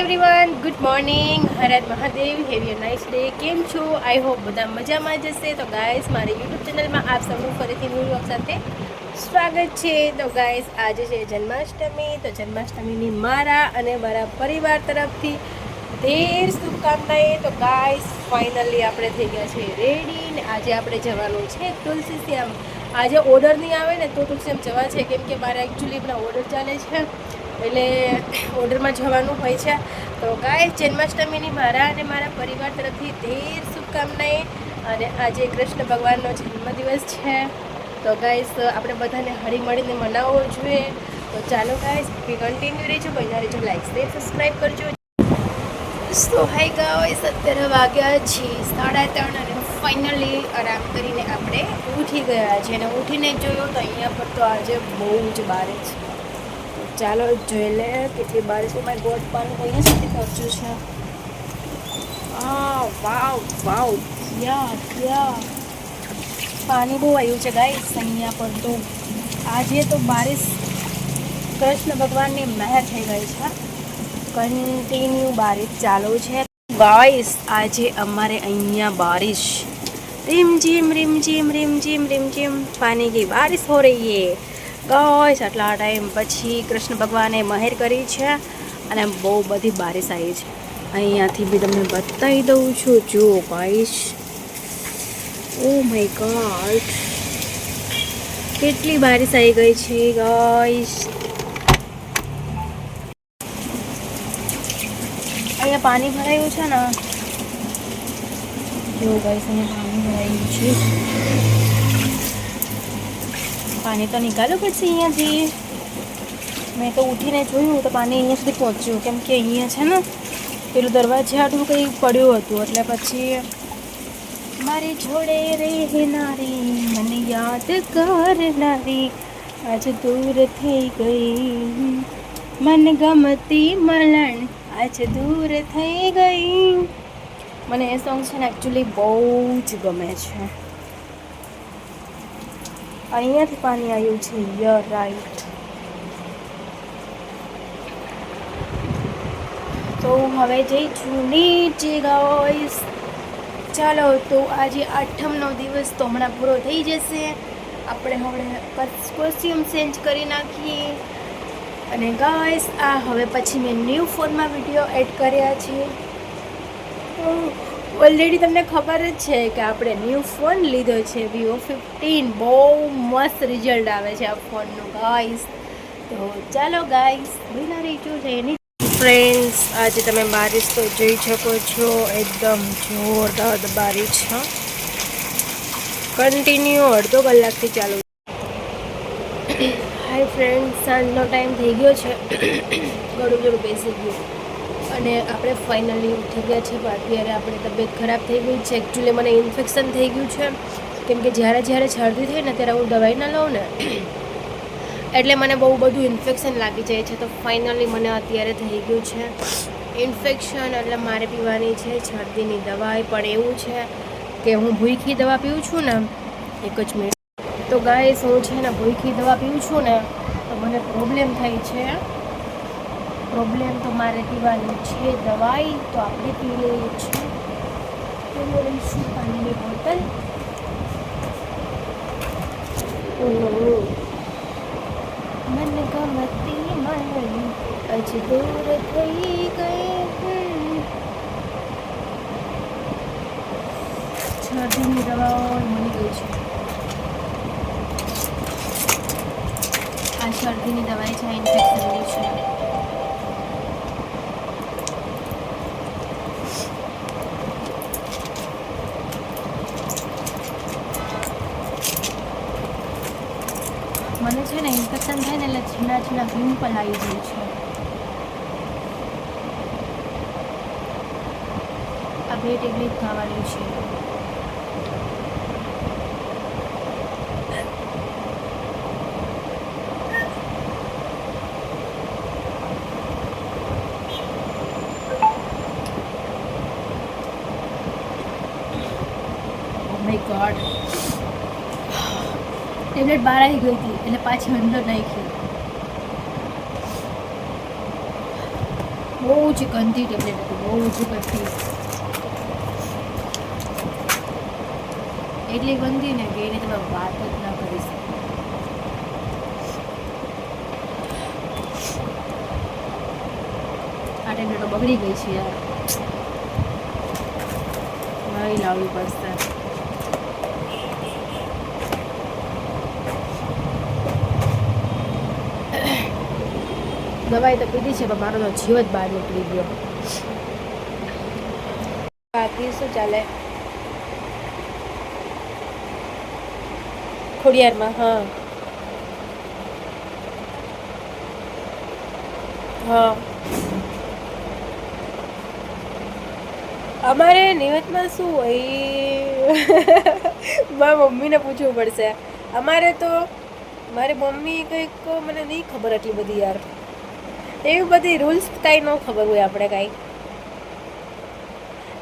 Everyone good morning હરદ Mahadev have a nice day કેમ છો I hope બધા મજામાં જશે તો ગાઈસ મારી યુટ્યુબ ચેનલમાં આપ સૌનું ફરીથી ન્યૂ વ્લોગ સાથે સ્વાગત છે. તો ગાઈસ આજે છે જન્માષ્ટમી. તો જન્માષ્ટમીની મારા અને મારા પરિવાર તરફથી ઢેર શુભકામનાએ તો ગાઈસ ફાઇનલી આપણે થઈ ગયા છે રેડી ને આજે આપણે જવાનું છે તુલસી શ્યામ આજે ઓર્ડર નહીં આવે ને તો તુલસીમ જવા છે. કેમ કે મારે એકચ્યુઅલી આપણા ઓર્ડર ચાલે છે. એટલે ઓર્ડરમાં જવાનું હોય છે. તો ગાય જન્માષ્ટમીની મારા અને મારા પરિવાર તરફથી ઢેર શુભકામનાએ અને આજે કૃષ્ણ ભગવાનનો જન્મદિવસ છે. તો ગાઈસ આપણે બધાને હળી મળીને મનાવવો જોઈએ. તો ચાલો ગાઈસ કન્ટિન્યુ રહેજો. બન્યા રહેજો લાઈક શેર સબસ્ક્રાઈબ કરજો. સો હાઈ ગાઈસ અત્યારે વાગ્યા છે સાડા ત્રણ અને ફાઇનલી આરામ કરીને આપણે ઉઠી ગયા છે અને ઉઠીને જોયું તો અહીંયા પર તો આજે બહુ જ બારે છે. ચાલો જોઈ લે કેટલી બારીશ ઓ માય ગોડ પાણી અહીંયા સુધી પહોંચ્યું છે. આ વાવ વાવ. ક્યાં ક્યાં પાણી બહુ આવ્યું છે ગાઈસ અહીંયા પર તો. આજે તો બારિશ કૃષ્ણ ભગવાનની મહેર થઈ ગઈ છે. કન્ટિન્યુ બારિશ ચાલુ છે. ગાઈસ આજે અમારે અહીંયા બારિશ. રીમ જીમ રીમ જીમ રીમ જીમ રીમ જીમ પાણી ગઈ બારિશ હો રહી હે. ગાઈસ આટલા ટાઈમ પછી કૃષ્ણ ભગવાને મહેર કરી છે અને બહુ બધી બારીશ આવી છે. અહીંયાથી બી તમને બતાવી દઉં છું જો ગાઈશ ઓ માય ગોડ કેટલી બારિશ આવી ગઈ છે ગાઈશ અહીંયા પાણી ભરાયું છે ને? જો ગાઈશ અહીંયા પાણી ભરાયું છે. પાણી તો નીકાળવું પડશે અહીંયાથી. મેં તો ઉઠીને જોયું તો પાણી અહીંયા સુધી પહોંચ્યું. કેમ કે અહીંયા છે ને, પેલું દરવાજે આટલું કંઈ પડ્યું હતું. એટલે પછી મારી જોડે રહેનારી મને યાદ કરનારી આજ દૂર થઈ ગઈ. મન ગમતી મલણ આજ દૂર થઈ ગઈ. મને એ સોંગ છે ને એકચ્યુઅલી બહુ જ ગમે છે. અહીંયાથી પાણી આવ્યું છે. યર રાઈટ તો હવે જે જૂની જે ગાઈસ ચાલો તો આજે આઠમનો દિવસ તો હમણાં પૂરો થઈ જશે. આપણે હવે કોસ્ટ્યુમ ચેન્જ કરી નાખીએ. અને ગાઈસ આ હવે પછી મેં ન્યૂ ફોનમાં વીડિયો એડ કર્યા છે. ઓલરેડી તમને ખબર જ છે કે આપણે ન્યૂ ફોન લીધો છે વિવો ફિફ્ટીન બહુ મસ્ત રિઝલ્ટ આવે છે આ ફોનનું ગાઈસ તો ચાલો ગાઈસ બિના રહીજો છે એની ફ્રેન્ડ્સ આજે તમે બારિશ તો જોઈ શકો છો, એકદમ જોરદાર બારિશ કન્ટિન્યુ અડધો કલાકથી ચાલુ. હાય ફ્રેન્ડ સાંજનો ટાઈમ થઈ ગયો છે. ગળું ગળું બેસી ગયું. અને આપણે ફાઇનલી ઉઠી ગયા છીએ, પણ અત્યારે આપણે તબિયત ખરાબ થઈ ગઈ છે. એકચ્યુઅલી મને ઇન્ફેક્શન થઈ ગયું છે. કેમ કે જ્યારે જ્યારે શરદી થાય ને ત્યારે હું દવાઈ ના લઉં ને, એટલે મને બહુ બધું ઇન્ફેક્શન લાગી જાય છે. તો ફાઇનલી મને અત્યારે થઈ ગયું છે ઇન્ફેક્શન એટલે મારે પીવાની છે શરદીની દવાઈ. પણ એવું છે કે હું ભૂખી દવા પીઉં છું ને, એક જ મિનિટ તો ગાય હું છે ને ભૂખી દવા પીઉં છું ને, તો મને પ્રોબ્લેમ થાય છે. પ્રોબ્લેમ તો મારે પીવાની છે દવાઈ, તો આપણે પી લઈએ છીએ. તો લઈશું પાણીની બોટલ. મન ગમતી મારી અજ દૂર થઈ ગઈ શરદીની દવાઓ મળી ગઈ છે. આ શરદીની દવાઈ છે ઇન્ફેક્શનની છે. મને છે ને ઇન્ફેક્શન થાય ને એટલે ઝીણા ઝીણા પિમ્પલ આવી જાય છે. આ બે ટેબ્લેટ ખાવાની છે માય ગોડ ટેબ્લેટ બહાર આવી ગઈ હતી એટલે પાછી અંદર નાખી. બહુ જ ગંદી ટેબ્લેટ હતી, બહુ જ ગંદી. એટલી ગંદી ને કે એની તમે વાત જ ના કરી શકો. આ ટેબ્લેટો બગડી ગઈ છે યાર. નવી લાવવી પડશે. દવાઈ તો પીધી છે, પણ મારો જીવ જ બહાર નીકળી ગયો. બાકી શું ચાલે. ખોડિયારમાં, હા. હા. અમારે નિવેદમાં શું હોય? મારા મમ્મીને પૂછવું પડશે. અમારે તો, મારી મમ્મી કંઈક મને નહીં ખબર એટલી બધી યાર. એવી બધી રૂલ્સ કાંઈ ન ખબર હોય આપણે કાંઈ.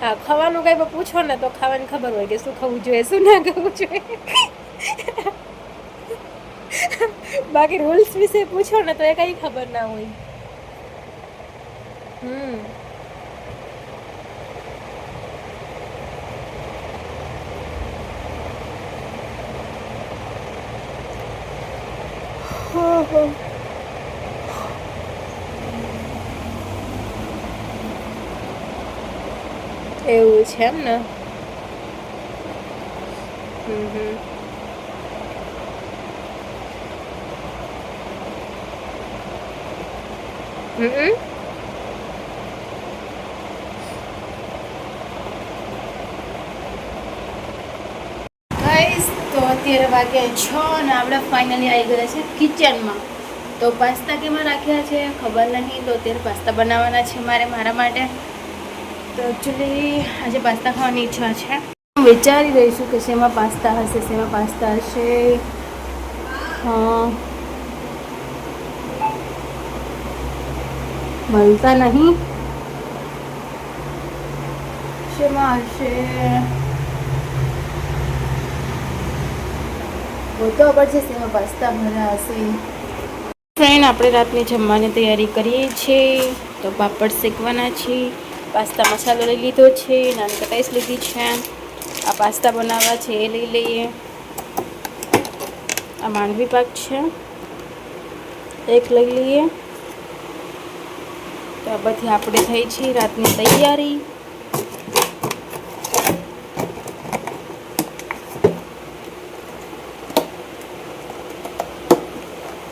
હા, ખાવાનું કાંઈ પૂછો ને તો ખાવાની ખબર હોય કે શું ખાવું જોઈએ, શું ના ખાવું જોઈએ. બાકી રૂલ્સ વિશે પૂછો ને તો એ કાંઈ ખબર ના હોય. હમ. એવું છે એમ ને? તો અત્યારે વાગ્યા છ અને આપણે ફાઇનલી આવી ગયા છે કિચનમાં તો પાસ્તા કેમાં રાખ્યા છે ખબર નથી તો અત્યારે પાસ્તા બનાવવાના છે મારે મારા માટે. તો એકચ્યુઅલી આજે પાસ્તા ખાવાની ઈચ્છા છે. વિચારી રહીશું કે શેમાં પાસ્તા હશે, શેમાં પાસ્તા હશે. મળતા નહીં. શેમાં હશે? ગોતવા પડશે શેમાં પાસ્તા ભર્યા હશે. ફ્રેન્ડ, આપણે રાતની જમવાની તૈયારી કરીએ છીએ. તો પાપડ શેકવાના છે પાસ્તા મસાલો લઈ લીધો છે, નાની કટાઈસ લીધી છે. આ પાસ્તા બનાવવા છે એ લઈ લઈએ. આ માંડવી પાક છે. એક લઈ લઈએ. તો આ બધી આપણે થઈ છે રાતની તૈયારી.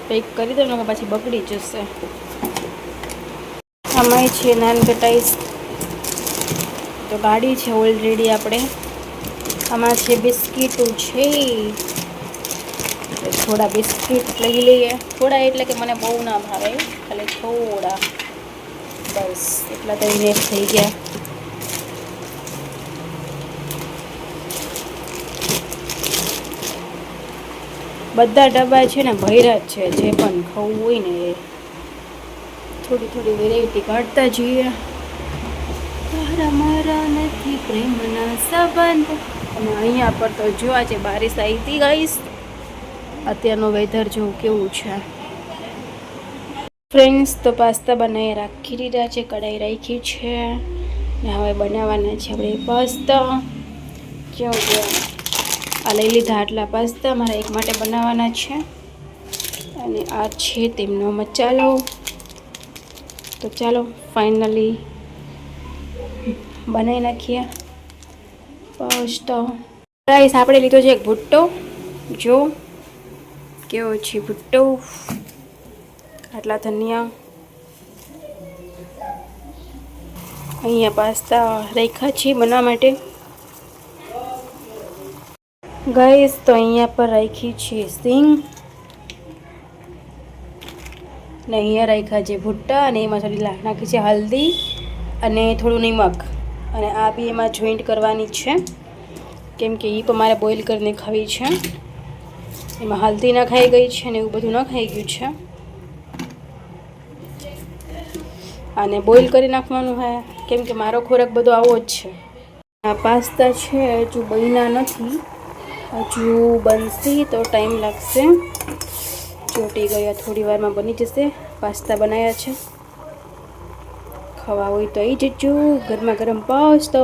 પેક કરી દો પછી બગડી જશે. આમાં છે નાન કટાઈસ તો ગાડી છે ઓલરેડી આપણે. આમાં છે બિસ્કીટો છે થોડા બિસ્કીટ લઈ લઈએ. થોડા એટલે કે મને બહુ ના ભાવે. એટલે થોડા. બસ, એટલા તો એને થઈ ગયા. બધા ડબ્બા છે ને ભૈરા જ છે, જે પણ ખાવું હોય ને એ. થોડી થોડી વેરાયટી કાઢતા જઈએ. તારા મારા નથી પ્રેમના સંબંધ. અને અહીંયા પર તો જો આજે બારીશ આવી હતી ગાઈશ, અત્યારનું વેધર જો કેવું છે? ફ્રેન્ડ્સ તો પાસ્તા બનાવી રાખી દીધા છે, કઢાઈ રાખી છે. ને હવે બનાવવાના છે આપણે પાસ્તા કેવું જો આ લઈ લીધા આટલા પાસ્તા મારા એક માટે બનાવવાના છે. અને આ છે તેમનો મચાલો તો ચાલો ફાઇનલી બનાવી નાખીએ. પાસ્તા રાઈસ આપણે લીધો છે એક ભુટ્ટો. જો, કેવો છે ભુટ્ટો? આટલા ધનિયા. અહીંયા પાસ્તા રાખ્યા છે બનાવવા માટે. ગઈસ, તો અહીંયા પર રાખી છે સિંગ. ને અહીંયા રાખ્યા છે ભૂટ્ટા અને એમાં થોડી નાખી છે હલ્દી અને થોડું નિમક. અને આ બી એમાં જોઈન્ટ કરવાની છે. કેમ કે એ પણ મારે બોઇલ કરીને ખાવી છે. એમાં હલ્દી ના ખાઈ ગઈ છે ને એવું બધું ન ખાઈ ગયું છે. અને બોઇલ કરી નાખવાનું હે. કેમ કે મારો ખોરાક બધો આવો જ છે. આ પાસ્તા છે, હજુ બન્યા નથી. હજુ બનશે તો ટાઈમ લાગશે. ચોટી ગયા થોડી વારમાં બની જશે. પાસ્તા બનાવ્યા છે. ખાવા હોય તો આવી જજો ગરમા ગરમ પાસ્તો.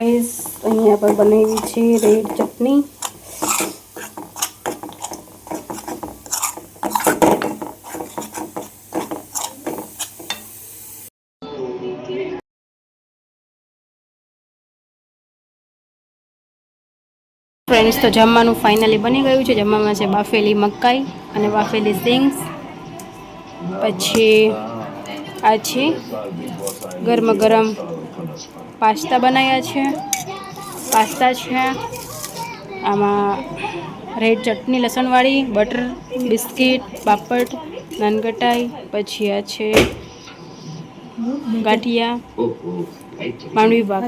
અહીંયા પર બનાવી છે રેડ ચટણી. ફ્રેન્ડ્સ તો જમવાનું ફાઇનલી બની ગયું છે. જમવામાં છે બાફેલી મકાઈ અને બાફેલી સિંગ્સ પછી આ છે. ગરમ ગરમ પાસ્તા બનાવ્યા છે. પાસ્તા છે. આમાં રેડ ચટણી લસણવાળી, બટર, બિસ્કિટ, પાપડ નાનકટાઈ પછી આ છે ગાંઠિયા, માંડવી પાક.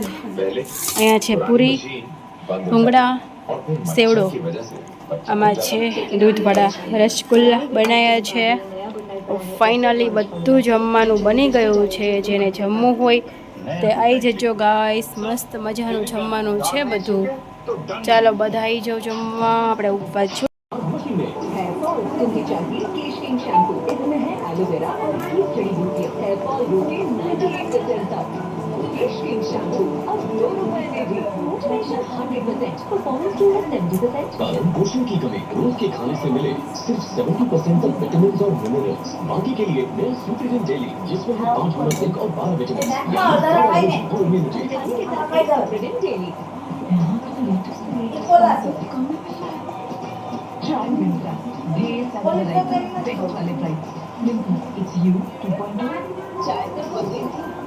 અહીંયા છે પૂરી, ભૂંગળા, સેવડો. આમાં છે દૂધવડા, રસગુલ્લા બનાવ્યા છે. ફાઇનલી બધું જમવાનું બની ગયું છે, જેને જમવું હોય તે આવી જજો ગાઈસ મસ્ત મજાનું જમવાનું છે બધું. ચાલો બધા આવી જાઓ જમવા, આપણે ઉપવાસ के खाने से मिले सिर्फ़ 70 परसेंट तक विटामिन और मिनरल्स बाकी के लिए नया सुपरजन डेली जिसमें है पाँच मिनरल और बारह विटामिन It's you 2.2. Child,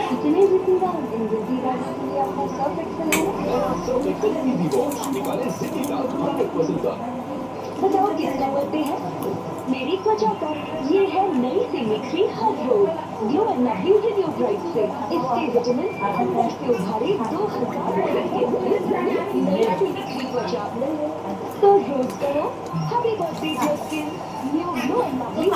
कितने जिद्दीदार इन जिद्दीदार के लिए आपका सब एक्सेल है निकाले जिंदगी का हंड्रेड परसेंट का बताओ कितना करते हैं मेरी त्वचा पर ये है नई सी निखरी हर रोज glow and lovely video bright से इसके विटामिन अंदर से उभारे दो हजार नई सी निखरी त्वचा तो रोज करो happy birthday skin new glow and lovely